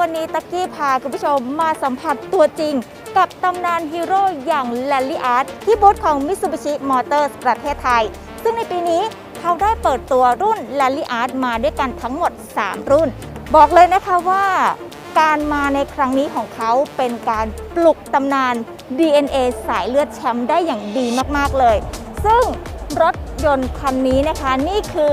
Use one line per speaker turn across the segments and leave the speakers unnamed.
วันนี้ตักกี้พาคุณผู้ชมมาสัมผัสตัวจริง กับตำนานฮีโร่อย่างแลลี่อาร์ตที่บูธของ Mitsubishi Motors ประเทศไทย ซึ่งในปีนี้เขาได้เปิดตัวรุ่น r a l l y Art มาด้วยกันทั้งหมด 3 รุ่น บอกเลยนะคะว่าการมาในครั้งนี้ของเขาเป็นการปลุกตำนาน DNA สายเลือดแชมป์ได้อย่างดีมากๆเลย ซึ่งรถยนต์คันนี้นะคะนี่คือ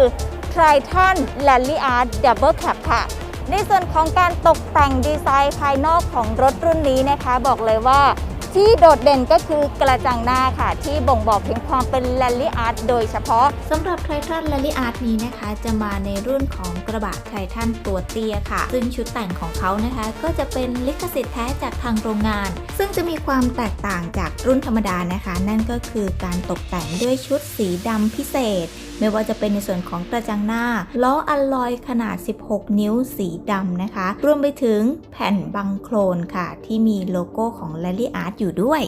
Triton Rally Art Double Cab ค่ะ ในส่วนของการตกแต่งดีไซน์ภายนอกของรถรุ่นนี้นะคะ บอกเลยว่า ที่โดดเด่นก็คือกระจังหน้าค่ะ ที่บ่งบอกถึงความเป็น Rally Art โดยเฉพาะ
สำหรับไททัน Rally Art นี้นะคะ จะมาในรุ่นของกระบะไททันตัวเตี้ยค่ะ ซึ่งชุดแต่งของเขานะคะ ก็จะเป็นลิขสิทธิ์แท้จากทางโรงงาน ซึ่งจะมีความแตกต่างจากรุ่นธรรมดานะคะ นั่นก็คือการตกแต่งด้วยชุดสีดำพิเศษ ไม่ว่าจะเป็นในส่วนของกระจังหน้าล้ออัลลอยขนาด 16 นิ้วสีดำนะคะ รวมไปถึงแผ่นบังโครนค่ะ ที่มีโลโก้ของ Rally Art อยู่ด้วย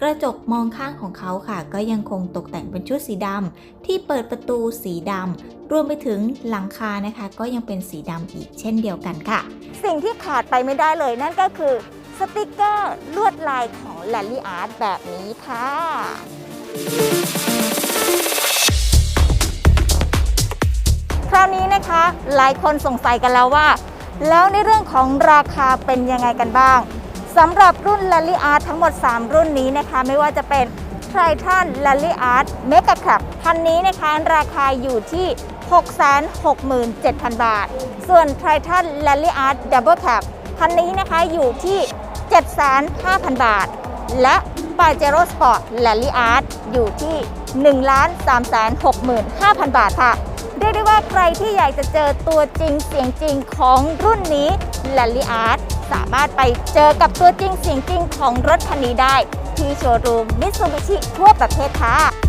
กระจกมองข้างของเขาค่ะ ก็ยังคงตกแต่งเป็นชุดสีดำที่เปิดประตูสีดำรวมไปถึงหลังคานะคะ ก็ยังเป็นสีดำอีกเช่นเดียวกันค่ะ
สิ่งที่ขาดไปไม่ได้เลยนั่นก็คือสติกเกอร์ลวดลายของ Rally Art แบบนี้ค่ะคราวนี้นะคะหลายคนสงสัยกันแล้วว่า แล้วในเรื่องของราคาเป็นยังไงกันบ้าง สำหรับรุ่น Rally Art ทั้งหมด 3 รุ่นนี้นะคะ ไม่ว่าจะเป็น Triton Rally Art Mega Club คันนี้นะคะราคาอยู่ที่ 667,000 บาท ส่วน Triton Rally Art Double Cab คันนี้นะคะอยู่ที่ 75,000 บาท และ Pajero Sport Rally Art อยู่ที่ 1,365,000 บาทค่ะเรียกได้ว่าใครที่อยากจะเจอตัวจริงเสียงจริงของรุ่นนี้ Rally Art สามารถไปเจอกับตัวจริงเสียงจริงของรถคันนี้ได้ ที่โชว์รูมมิตซูบิชิทั่วประเทศค่ะ